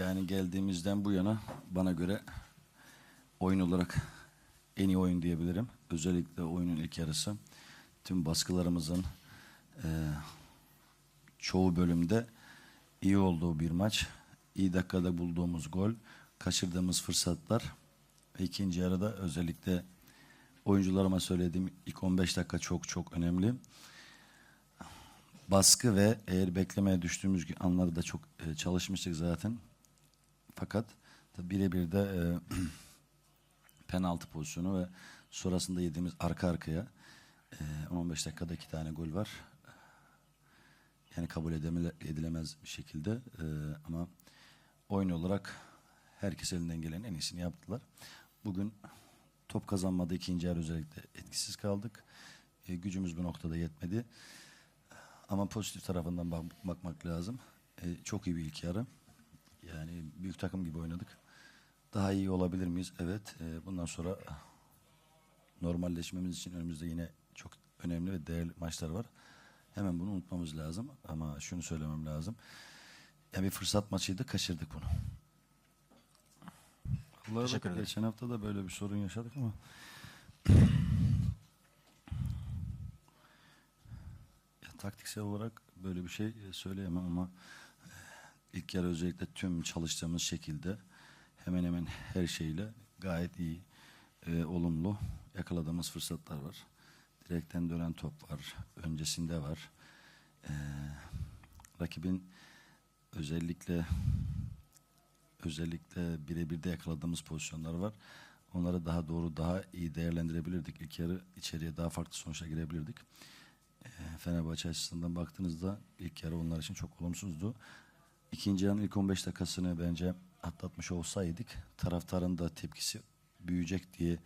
Yani geldiğimizden bu yana bana göre oyun olarak en iyi oyun diyebilirim. Özellikle oyunun ilk yarısı. Tüm baskılarımızın eee, çoğu bölümde iyi olduğu bir maç. İyi dakikada bulduğumuz gol, kaçırdığımız fırsatlar ikinci yarıda özellikle oyuncularıma söylediğim ilk 15 dakika çok çok önemli. Baskı ve eğer beklemeye düştüğümüz anları da çok e, çalışmıştık zaten. Fakat birebir de e, penaltı pozisyonu ve sonrasında yediğimiz arka arkaya e, 10-15 dakikada iki tane gol var. Yani kabul edemele- edilemez bir şekilde e, ama oyun olarak herkes elinden gelen en iyisini yaptılar. Bugün top kazanmada ikinci yarı özellikle etkisiz kaldık. E, gücümüz bu noktada yetmedi. Ama pozitif tarafından bak- bakmak lazım. E, çok iyi bir ilk yarı. Yani büyük takım gibi oynadık. Daha iyi olabilir miyiz? Evet. E, bundan sonra normalleşmemiz için önümüzde yine çok önemli ve değerli maçlar var. Hemen bunu unutmamız lazım. Ama şunu söylemem lazım. Yani bir fırsat maçıydı, kaçırdık bunu. Allah'a Teşekkür ederim. Geçen hafta da böyle bir sorun yaşadık ama Ya, taktiksel olarak böyle bir şey söyleyemem ama ilk yarı özellikle tüm çalıştığımız şekilde hemen hemen her şeyle gayet iyi, e, olumlu yakaladığımız fırsatlar var. Direkten dönen top var, öncesinde var. E, rakibin özellikle özellikle birebir de yakaladığımız pozisyonlar var. Onları daha doğru, daha iyi değerlendirebilirdik. İlk yarı içeriye daha farklı sonuçla girebilirdik. Ee, Fenerbahçe açısından baktığınızda ilk yarı onlar için çok olumsuzdu. İkinci yarının ilk 15 dakikasını bence atlatmış olsaydık taraftarın da tepkisi büyüyecek diye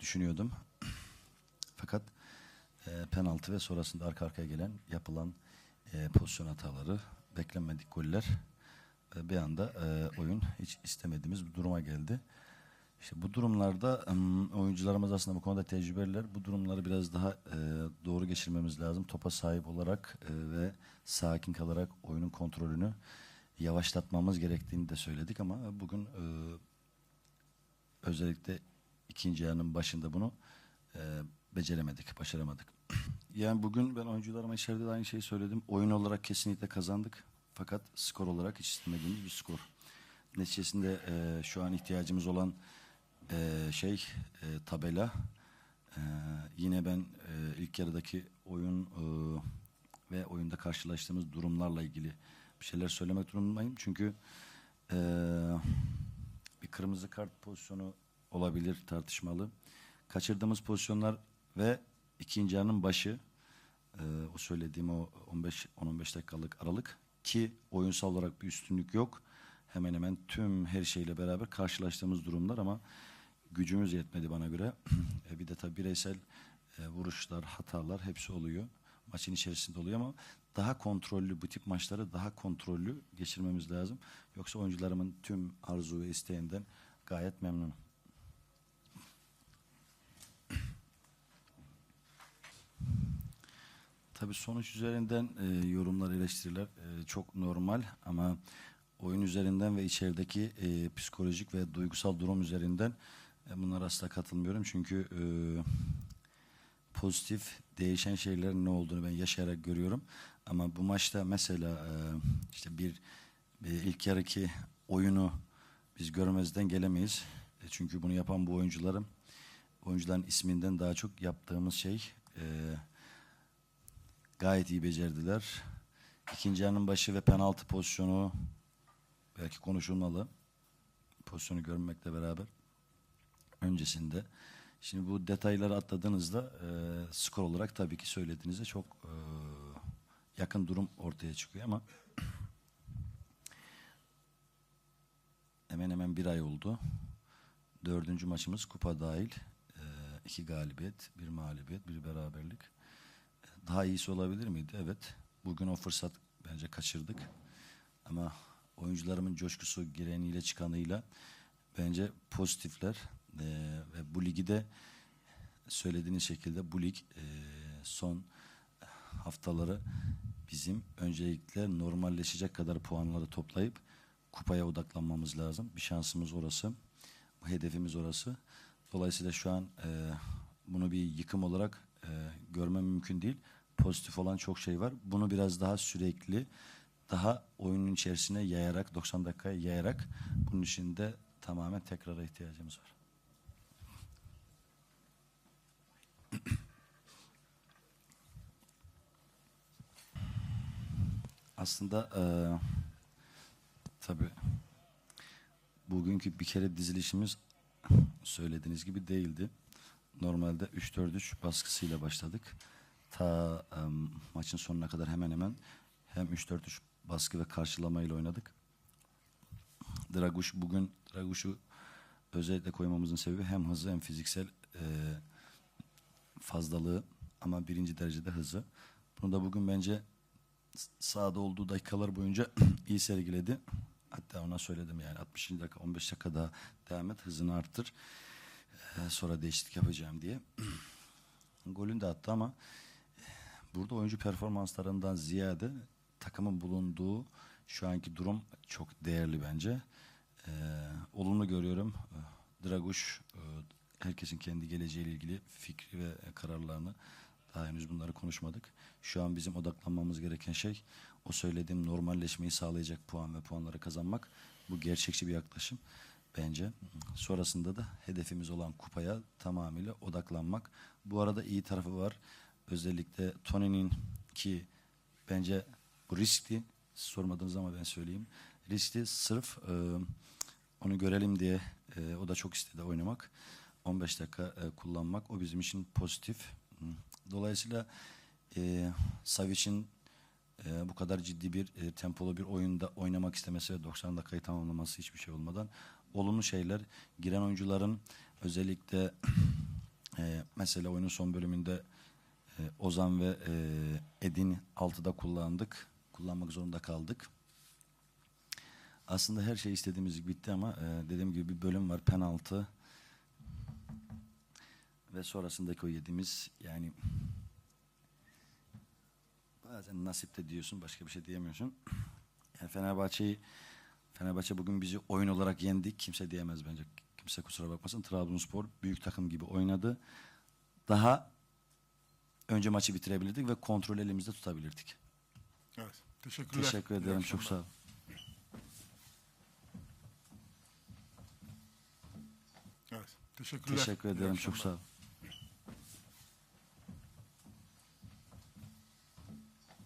düşünüyordum. Fakat e, penaltı ve sonrasında arka arkaya gelen yapılan e, pozisyon hataları, beklenmedik goller ve bir anda e, oyun hiç istemediğimiz bir duruma geldi. İşte bu durumlarda ım, oyuncularımız aslında bu konuda tecrübeliler. Bu durumları biraz daha e, doğru geçirmemiz lazım. Topa sahip olarak e, ve sakin kalarak oyunun kontrolünü yavaşlatmamız gerektiğini de söyledik ama bugün e, özellikle ikinci yarının başında bunu e, beceremedik, başaramadık. yani bugün ben oyuncularıma içeride de aynı şeyi söyledim. Oyun olarak kesinlikle kazandık. Fakat skor olarak hiç istemediğimiz bir skor. Neticesinde e, şu an ihtiyacımız olan e, şey e, tabela. E, yine ben e, ilk yarıdaki oyun e, ve oyunda karşılaştığımız durumlarla ilgili bir şeyler söylemek durumundayım. Çünkü e, bir kırmızı kart pozisyonu olabilir tartışmalı. Kaçırdığımız pozisyonlar ve ikinci yarının başı e, o söylediğim o 15 10-15 dakikalık aralık ki oyunsal olarak bir üstünlük yok. Hemen hemen tüm her şeyle beraber karşılaştığımız durumlar ama gücümüz yetmedi bana göre. E, bir de tabii bireysel e, vuruşlar, hatalar hepsi oluyor. Maçın içerisinde oluyor ama daha kontrollü bu tip maçları daha kontrollü geçirmemiz lazım. Yoksa oyuncularımın tüm arzu ve isteğinden gayet memnunum. Tabii sonuç üzerinden e, yorumlar, eleştiriler e, çok normal ama oyun üzerinden ve içerideki e, psikolojik ve duygusal durum üzerinden bunlara asla katılmıyorum. Çünkü e, pozitif değişen şeylerin ne olduğunu ben yaşayarak görüyorum. Ama bu maçta mesela e, işte bir, bir ilk yarıki oyunu biz görmezden gelemeyiz. E, çünkü bunu yapan bu oyuncularım oyuncuların isminden daha çok yaptığımız şey e, gayet iyi becerdiler. İkinci yarının başı ve penaltı pozisyonu belki konuşulmalı. Pozisyonu görmekle beraber öncesinde. Şimdi bu detayları atladığınızda e, skor olarak tabii ki söylediğinizde çok e, yakın durum ortaya çıkıyor ama hemen hemen bir ay oldu. Dördüncü maçımız kupa dahil. E, iki galibiyet, bir mağlubiyet, bir beraberlik. Daha iyisi olabilir miydi? Evet. Bugün o fırsat bence kaçırdık. Ama oyuncularımın coşkusu gireniyle çıkanıyla bence pozitifler. Ee, ve bu ligi de söylediğiniz şekilde bu lig e, son haftaları bizim öncelikle normalleşecek kadar puanları toplayıp kupaya odaklanmamız lazım. Bir şansımız orası. Hedefimiz orası. Dolayısıyla şu an e, bunu bir yıkım olarak e, görmem mümkün değil. Pozitif olan çok şey var. Bunu biraz daha sürekli, daha oyunun içerisine yayarak, 90 dakikaya yayarak bunun için de tamamen tekrara ihtiyacımız var. Aslında eee tabii bugünkü bir kere dizilişimiz söylediğiniz gibi değildi. Normalde 3-4-3 baskısıyla başladık. Ta em, maçın sonuna kadar hemen hemen hem 3-4-3 baskı ve karşılamayla oynadık. Draguş bugün Draguş'u özellikle koymamızın sebebi hem hızı hem fiziksel eee, fazlalığı ama birinci derecede hızı. Bunu da bugün bence sahada olduğu dakikalar boyunca iyi sergiledi. Hatta ona söyledim yani 60. dakika 15 dakika daha devam et hızını arttır. Ee, sonra değişiklik yapacağım diye. Golünü de attı ama burada oyuncu performanslarından ziyade takımın bulunduğu şu anki durum çok değerli bence. Ee, olumlu görüyorum. Ee, Draguş e, herkesin kendi geleceğiyle ilgili fikri ve kararlarını daha henüz bunları konuşmadık. Şu an bizim odaklanmamız gereken şey o söylediğim normalleşmeyi sağlayacak puan ve puanları kazanmak. Bu gerçekçi bir yaklaşım bence. Sonrasında da hedefimiz olan kupaya tamamıyla odaklanmak. Bu arada iyi tarafı var. Özellikle Tony'nin ki bence bu riskli. Siz sormadınız ama ben söyleyeyim. Riskli sırf e, onu görelim diye e, o da çok istedi oynamak. 15 dakika e, kullanmak o bizim için pozitif. Dolayısıyla e, Savic'in e, bu kadar ciddi bir e, tempolu bir oyunda oynamak istemesi ve 90 dakikayı tamamlaması hiçbir şey olmadan olumlu şeyler giren oyuncuların özellikle e, mesela oyunun son bölümünde e, Ozan ve e, Edin 6'da kullandık. Kullanmak zorunda kaldık. Aslında her şey istediğimiz gibi bitti ama e, dediğim gibi bir bölüm var penaltı ve sonrasındaki o yediğimiz yani bazen nasip de diyorsun başka bir şey diyemiyorsun. Yani Fenerbahçe'yi Fenerbahçe bugün bizi oyun olarak yendik. Kimse diyemez bence. Kimse kusura bakmasın. Trabzonspor büyük takım gibi oynadı. Daha önce maçı bitirebilirdik ve kontrol elimizde tutabilirdik. Evet. Teşekkürler. Teşekkür İyi ederim. Çok akşamlar. sağ ol. Evet. Teşekkürler. Teşekkür İyi ederim. Çok akşamlar. sağ ol.